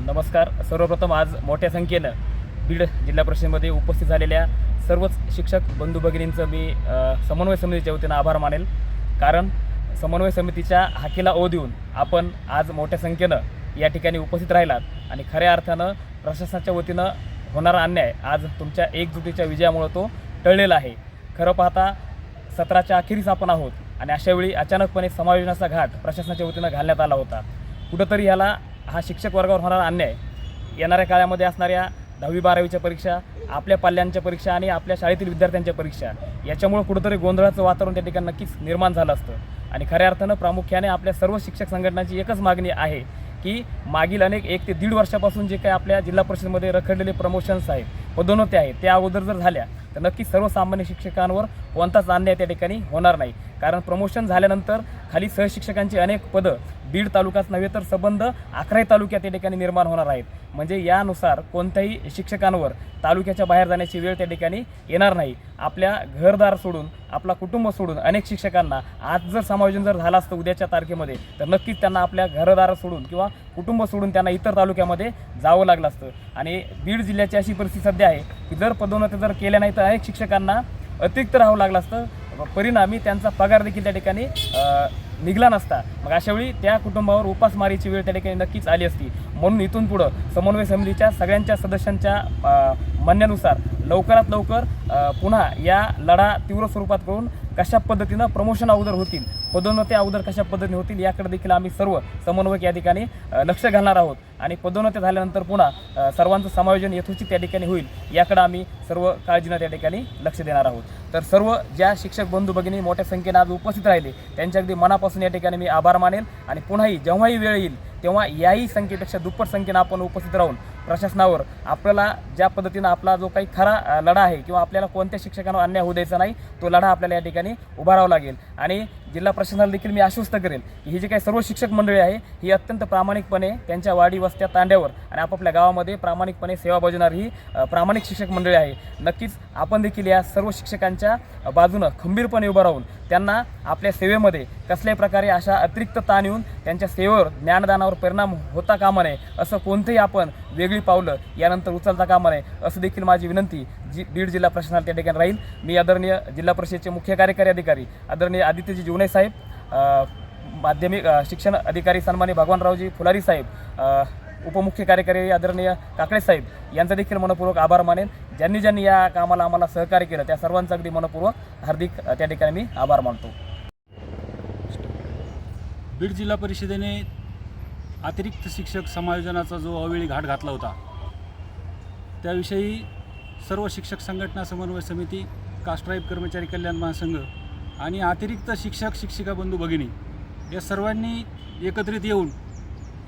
नमस्कार. सर्वप्रथम आज मोठ्या संख्येनं बीड जिल्हा परिषदेमध्ये उपस्थित झालेल्या सर्वच शिक्षक बंधू भगिनींचं मी समन्वय समितीच्या वतीनं आभार मानेल. कारण समन्वय समितीच्या हाकेला ओ देऊन आपण आज मोठ्या संख्येनं या ठिकाणी उपस्थित राहिलात आणि खऱ्या अर्थानं प्रशासनाच्या वतीनं होणारा अन्याय आज तुमच्या एकजुटीच्या विजयामुळं तो टळलेला आहे. खरं पाहता सत्राच्या अखेरीस आपण आहोत आणि अशावेळी अचानकपणे समायोजनाचा घाट प्रशासनाच्या वतीनं घालण्यात आला होता. कुठंतरी ह्याला हा शिक्षक वर्गावर होणारा अन्याय. येणाऱ्या काळामध्ये असणाऱ्या दहावी बारावीच्या परीक्षा आपल्या पाल्यांच्या परीक्षा आणि आपल्या शाळेतील विद्यार्थ्यांच्या परीक्षा याच्यामुळं कुठंतरी गोंधळाचं वातावरण त्या ठिकाणी नक्कीच निर्माण झालं असतं. आणि खऱ्या अर्थानं प्रामुख्याने आपल्या सर्व शिक्षक संघटनांची एकच मागणी आहे की मागील अनेक एक ते दीड वर्षापासून जे काही आपल्या जिल्हा परिषदेमध्ये रखडलेले प्रमोशन्स आहेत पदोन्नती आहेत त्या अगोदर जर झाल्या तर नक्कीच सर्वसामान्य शिक्षकांवर कोणताच अन्याय त्या ठिकाणी होणार नाही. कारण प्रमोशन झाल्यानंतर खाली सहशिक्षकांची अनेक पदं बीड तालुकाच नव्हे तर संबंध अकराही तालुक्यात त्या ठिकाणी निर्माण होणार आहेत. म्हणजे यानुसार कोणत्याही शिक्षकांवर तालुक्याच्या बाहेर जाण्याची वेळ त्या ठिकाणी येणार नाही. आपल्या घरदार सोडून आपला कुटुंब सोडून अनेक शिक्षकांना आज जर समायोजन जर झालं असतं उद्याच्या तारखेमध्ये तर नक्कीच त्यांना आपल्या घरदार सोडून किंवा कुटुंब सोडून त्यांना इतर तालुक्यामध्ये जावं लागलं असतं. आणि बीड जिल्ह्याची अशी परिस्थिती सध्या आहे की जर पदोन्नती जर केल्या नाही तर अनेक शिक्षकांना अतिरिक्त राहावं लागलं असतं. परिणामी त्यांचा पगार देखील त्या ठिकाणी निघला नसता. मग अशावेळी त्या कुटुंबावर उपासमारीची वेळ त्या ठिकाणी नक्कीच आली असती. म्हणून इथून पुढं समन्वय समितीच्या सगळ्यांच्या सदस्यांच्या म्हणण्यानुसार लवकरात लवकर पुन्हा या लढा तीव्र स्वरूपात करून कशा पद्धतीनं प्रमोशन अगोदर होतील पदोन्नती अगोदर कशा पद्धतीने होतील याकडे देखील आम्ही सर्व समन्वयक या ठिकाणी लक्ष घालणार आहोत. आणि पदोन्नती झाल्यानंतर पुन्हा सर्वांचं समायोजन यथोचित त्या ठिकाणी होईल याकडे आम्ही सर्व काळजीनं त्या ठिकाणी लक्ष देणार आहोत. तर सर्व ज्या शिक्षक बंधू भगिनी मोठ्या संख्येने आज उपस्थित राहिले त्यांच्या अगदी मनापासून या ठिकाणी मी आभार मानेल. आणि पुन्हाही जेव्हाही वेळ येईल तेव्हा याही संख्येपेक्षा दुप्पट संख्येनं आपण उपस्थित राहून प्रशासनावर आपल्याला ज्या पद्धतीनं आपला जो काही खरा लढा आहे किंवा आपल्याला कोणत्या शिक्षकांना अन्याय होऊ द्यायचा नाही तो लढा आपल्याला या ठिकाणी उभारावा लागेल. आणि जिल्हा प्रशासनाला देखील मी आश्वस्त करेल की ही जी काही सर्व शिक्षक मंडळी आहे ही अत्यंत प्रामाणिकपणे त्यांच्या वाडी वस्त्या तांड्यावर आणि आपापल्या गावामध्ये प्रामाणिकपणे सेवा बजावणारी ही प्रामाणिक शिक्षक मंडळी आहे. नक्कीच आपण देखील या सर्व शिक्षकांच्या बाजूनं खंबीरपणे उभं राहून त्यांना आपल्या सेवेमध्ये कसल्याही प्रकारे अशा अतिरिक्त ताण येऊन त्यांच्या सेवेवर ज्ञानदानावर परिणाम होता कामा नये असं कोणतंही आपण वेगळी पावलं यानंतर उचलता कामा नये असं देखील माझी विनंती. जी बीड जिल्हा प्रशासनाला त्या ठिकाणी राहील. मी आदरणीय जिल्हा परिषदेचे मुख्य कार्यकारी अधिकारी आदरणीय आदित्यजी जीवने साहेब माध्यमिक शिक्षण अधिकारी सन्मानी भगवानरावजी फुलारी साहेब उपमुख्य कार्यकारी आदरणीय काकडे साहेब यांचा देखील मनपूर्वक आभार मानेन. ज्यांनी ज्यांनी या कामाला आम्हाला सहकार्य केलं त्या सर्वांचा अगदी मनपूर्वक हार्दिक त्या ठिकाणी मी आभार मानतो. बीड जिल्हा परिषदेने अतिरिक्त शिक्षक समायोजनाचा जो अवेळी घाट घातला होता त्याविषयी सर्व शिक्षक संघटना समन्वय समिती कास्ट्राईब कर्मचारी कल्याण महासंघ आणि अतिरिक्त शिक्षक शिक्षिका बंधू भगिनी या सर्वांनी एकत्रित येऊन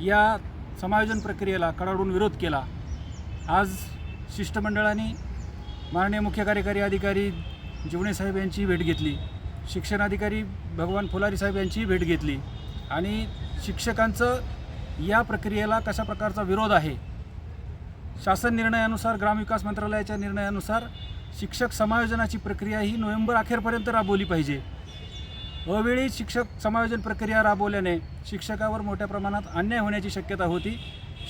या समायोजन प्रक्रियेला कडाडून विरोध केला. आज शिष्टमंडळाने माननीय मुख्य कार्यकारी अधिकारी जीवणे साहेब यांची भेट घेतली शिक्षणाधिकारी भगवान फुलारी साहेब यांचीही भेट घेतली आणि शिक्षकांचं या प्रक्रियेला कशा प्रकारचा विरोध आहे? शासन निर्णयानुसार ग्रामविकास मंत्रालयाच्या निर्णयानुसार शिक्षक समायोजनाची प्रक्रिया ही नोव्हेंबर अखेरपर्यंत राबवली पाहिजे. अवेळी शिक्षक समायोजन प्रक्रिया राबवल्याने शिक्षकावर मोठ्या प्रमाणात अन्याय होण्याची शक्यता होती.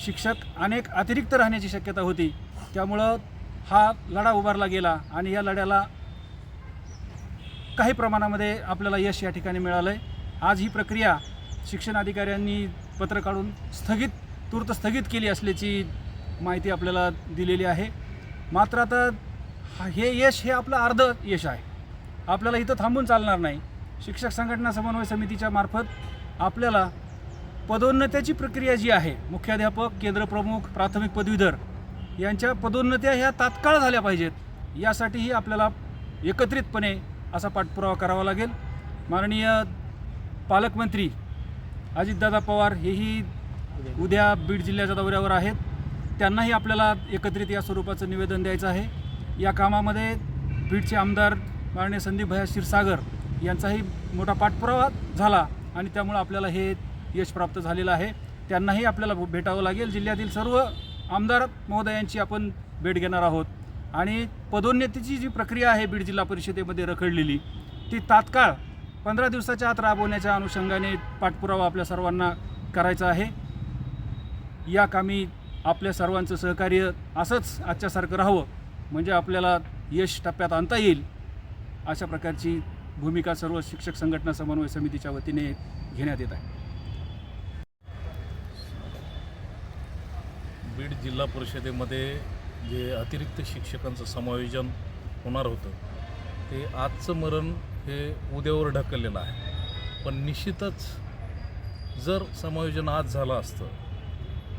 शिक्षक अनेक अतिरिक्त राहण्याची शक्यता होती. त्यामुळं हा लढा उभारला गेला आणि या लढ्याला काही प्रमाणामध्ये आपल्याला यश या ठिकाणी मिळालं आहे आज ही प्रक्रिया शिक्षण अधिकाऱ्यांनी पत्र काढून स्थगित तूर्त स्थगित केली असल्याची माहिती आपल्याला दिलेली आहे. मात्र आता हा- हे यश हे आपलं अर्ध यश आहे. आपल्याला इथं थांबून चालणार नाही. शिक्षक संघटना समन्वय समितीच्या मार्फत आपल्याला पदोन्नत्याची प्रक्रिया जी आहे मुख्याध्यापक केंद्रप्रमुख प्राथमिक पदवीधर यांच्या पदोन्नत्या ह्या तात्काळ झाल्या पाहिजेत. यासाठीही आपल्याला एकत्रितपणे असा पाठपुरावा करावा लागेल. माननीय पालकमंत्री अजितदादा पवार हेही उद्या बीड जिल्ह्याच्या दौऱ्यावर आहेत. त्यांनाही आपल्याला एकत्रित या स्वरूपाचं निवेदन द्यायचं आहे. या कामामध्ये बीडचे आमदार माननीय संदीप भया क्षीरसागर यांचाही मोठा पाठपुरावा झाला आणि त्यामुळं आपल्याला हे यश प्राप्त झालेलं आहे. त्यांनाही आपल्याला भेटावं लागेल. जिल्ह्यातील सर्व आमदार महोदयांची आपण भेट घेणार आहोत. आणि पदोन्नतीची जी प्रक्रिया आहे बीड जिल्हा परिषदेमध्ये रखडलेली ती तात्काळ पंधरा दिवसाच्या आत राबवण्याच्या अनुषंगाने पाठपुरावा आपल्या सर्वांना करायचा आहे. या कामी आपल्या सर्वांचं सहकार्य असंच आजच्यासारखं राहावं म्हणजे आपल्याला यश टप्प्यात आणता येईल अशा प्रकारची भूमिका सर्व शिक्षक संघटना समन्वय समितीच्या वतीने घेण्यात येत आहे. बीड जिल्हा परिषदेमध्ये जे अतिरिक्त शिक्षकांचं समायोजन होणार होतं ते आजचं मरण हे उद्यावर ढकललेलं आहे. पण निश्चितच जर समायोजन आज झालं असतं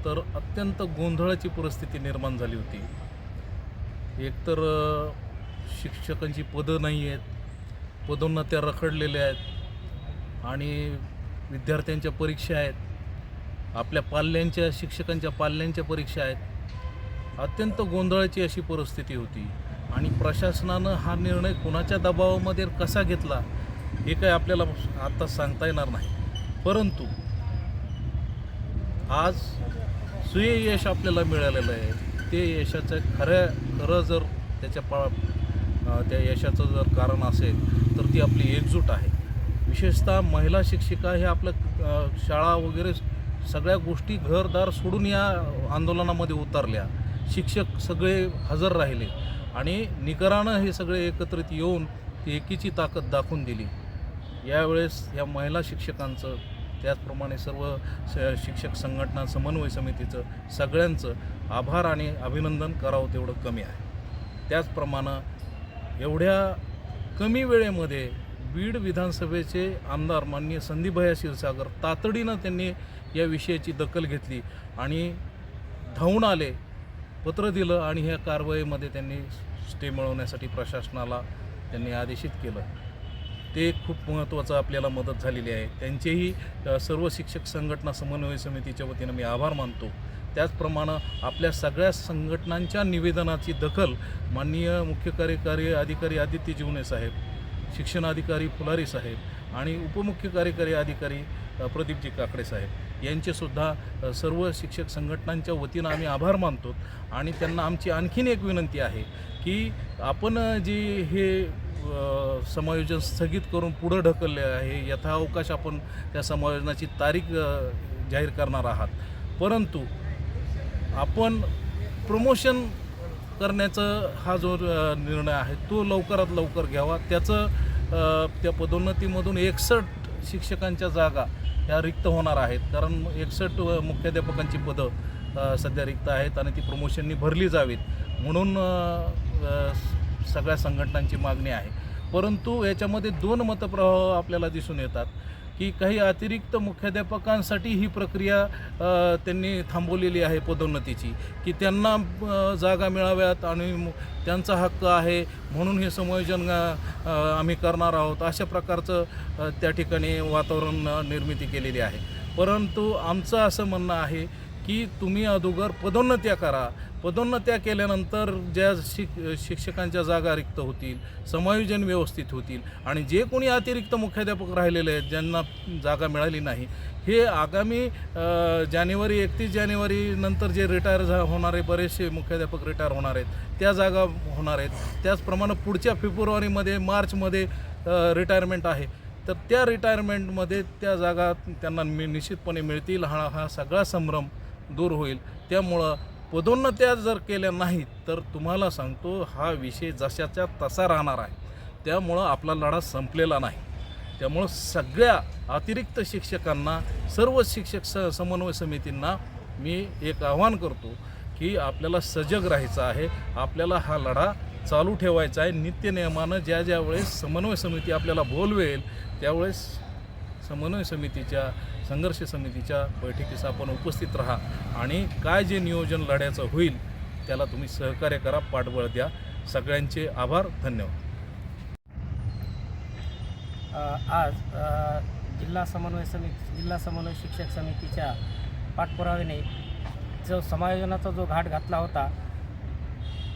तर अत्यंत गोंधळाची परिस्थिती निर्माण झाली होती. एकतर शिक्षकांची पदं नाही आहेत पदोन्नत्या रखडलेल्या आहेत आणि विद्यार्थ्यांच्या परीक्षा आहेत आपल्या पाल्यांच्या शिक्षकांच्या पाल्यांच्या परीक्षा आहेत अत्यंत गोंधळाची अशी परिस्थिती होती. आणि प्रशासनानं हा निर्णय कुणाच्या दबावामध्ये कसा घेतला हे काय आपल्याला आता सांगता येणार नाही. परंतु आज सुयश आपल्याला मिळालेलं आहे. ते यशाचं खऱ्या खरं जर त्याच्या पा त्या यशाचं जर कारण असेल तर ती आपली एकजूट आहे. विशेषतः महिला शिक्षिका हे आपलं शाळा वगैरे सगळ्या गोष्टी घरदार सोडून या आंदोलनामध्ये उतरल्या. शिक्षक सगळे हजर राहिले. आणि निकरानं हे सगळे एकत्रित येऊन ती एकीची ताकद दाखवून दिली. यावेळेस या महिला शिक्षकांचं त्याचप्रमाणे सर्व शिक्षक संघटना समन्वय समितीचं सगळ्यांचं आभार आणि अभिनंदन करावं तेवढं कमी आहे. त्याचप्रमाणे एवढ्या कमी वेळेमध्ये बीड विधानसभेचे आमदार माननीय संदीपभया क्षीरसागर तातडीनं त्यांनी या विषयाची दखल घेतली आणि धावून आले. पत्र दिलं आणि ह्या कारवाईमध्ये त्यांनी स्टे मिळवण्यासाठी प्रशासनाला त्यांनी आदेशित केलं. ते खूप महत्त्वाचं आपल्याला मदत झालेली आहे. त्यांचेही सर्व शिक्षक संघटना समन्वय समितीच्या वतीनं मी आभार मानतो. त्याचप्रमाणे आपल्या सगळ्या संघटनांच्या निवेदनाची दखल माननीय मुख्य कार्यकारी अधिकारी आदित्य जीवने साहेब शिक्षणाधिकारी फुलारी साहेब आणि उपमुख्य कार्यकारी अधिकारी प्रदीपजी काकडे साहेब. यांचेसुद्धा सर्व शिक्षक संघटनांच्या वतीनं आम्ही आभार मानतो. आणि त्यांना आमची आणखीन एक विनंती आहे की आपण जी हे समायोजन स्थगित करून पुढं ढकलले आहे यथावकाश आपण त्या समायोजनाची तारीख जाहीर करणार आहात. परंतु आपण प्रमोशन करण्याचा हा जो निर्णय आहे तो लवकरात लवकर घ्यावा. त्याचं त्या पदोन्नतीमधून एकसष्ट शिक्षकांच्या जागा ह्या रिक्त होणार आहेत. कारण एकसष्ट मुख्याध्यापकांची पदं सध्या रिक्त आहेत आणि ती प्रमोशननी भरली जावीत. म्हणून सगळ्या संघटनांची मागणी आहे. परंतु याच्यामध्ये दोन मतप्रवाह आपल्याला दिसून येतात. की काही अतिरिक्त मुख्याध्यापकांसाठी ही प्रक्रिया त्यांनी थांबवलेली आहे पदोन्नतीची. की त्यांना जागा मिळाव्यात आणि त्यांचा हक्क आहे म्हणून हे समायोजन आम्ही करणार आहोत. अशा प्रकारचं त्या ठिकाणी वातावरण निर्मिती केलेली आहे. परंतु आमचं असं म्हणणं आहे की तुम्ही अगोदर पदोन्नत्या करा. पदोन्नत्या केल्यानंतर ज्या शिक शिक्षकांच्या जागा रिक्त होतील समायोजन व्यवस्थित होतील आणि जे कोणी अतिरिक्त मुख्याध्यापक राहिलेले आहेत ज्यांना जागा मिळाली नाही हे आगामी जानेवारी एकतीस जानेवारी नंतर जे रिटायर झा होणारे बरेचसे मुख्याध्यापक रिटायर होणार आहेत त्या जागा होणार आहेत. त्याचप्रमाणे पुढच्या फेब्रुवारीमध्ये मार्चमध्ये रिटायरमेंट आहे. तर त्या रिटायरमेंटमध्ये त्या जागा त्यांना मी निश्चितपणे मिळतील. हा हा सगळा संभ्रम दूर होईल. त्यामुळं पदोन्नत्या जर केल्या नाहीत तर तुम्हाला सांगतो हा विषय जशाच्या तसा राहणार आहे. त्यामुळं आपला लढा संपलेला नाही. त्यामुळं सगळ्या अतिरिक्त शिक्षकांना सर्व शिक्षक स समन्वय समितींना मी एक आव्हान करतो की आपल्याला सजग राहायचं आहे. आपल्याला हा लढा चालू ठेवायचा आहे. नित्यनियमानं ज्या ज्या वेळेस समन्वय समिती आपल्याला बोलवेल त्यावेळेस समन्वय समितीच्या संघर्ष समितीच्या बैठकीस आपण उपस्थित राहा आणि काय जे नियोजन लढ्याचं होईल त्याला तुम्ही सहकार्य करा पाठबळ द्या. सगळ्यांचे आभार धन्यवाद. आज जिल्हा समन्वय समिती जिल्हा समन्वय शिक्षक समितीच्या पाठपुराव्याने जो समायोजनाचा जो घाट घातला होता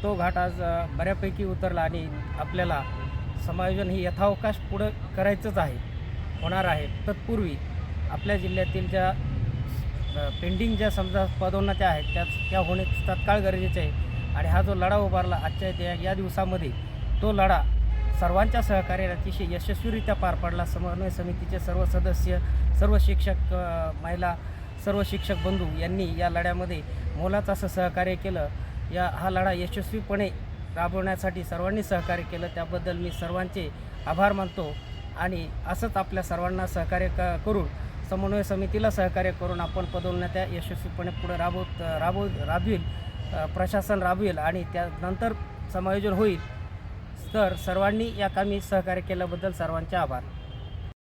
तो घाट आज बऱ्यापैकी उतरला आणि आपल्याला समायोजन ही यथावकाश पुढं करायचंच आहे. होणार आहे. तत्पूर्वी आपल्या जिल्ह्यातील ज्या पेंडिंग ज्या समजा पदोन्नत्या आहेत त्या त्या होणे तत्काळ गरजेचे आहे. आणि हा जो लढा उभारला आजच्या त्या या दिवसामध्ये तो लढा सर्वांच्या सहकार्याने अतिशय यशस्वीरित्या पार पडला. समन्वय समितीचे सर्व सदस्य सर्व शिक्षक महिला सर्व शिक्षक बंधू यांनी या लढ्यामध्ये मोलाचं असं सहकार्य केलं. या हा लढा यशस्वीपणे राबवण्यासाठी सर्वांनी सहकार्य केलं. त्याबद्दल मी सर्वांचे आभार मानतो. आणि असंच आपल्या सर्वांना सहकार्य क करून समन्वय समितीला सहकार्य करून आपण पदोन्नत्या यशस्वीपणे पुढे राबवत राबव राबवील प्रशासन राबवेल आणि त्यानंतर समायोजन होईल. तर सर्वांनी या कामी सहकार्य केल्याबद्दल सर्वांचे आभार.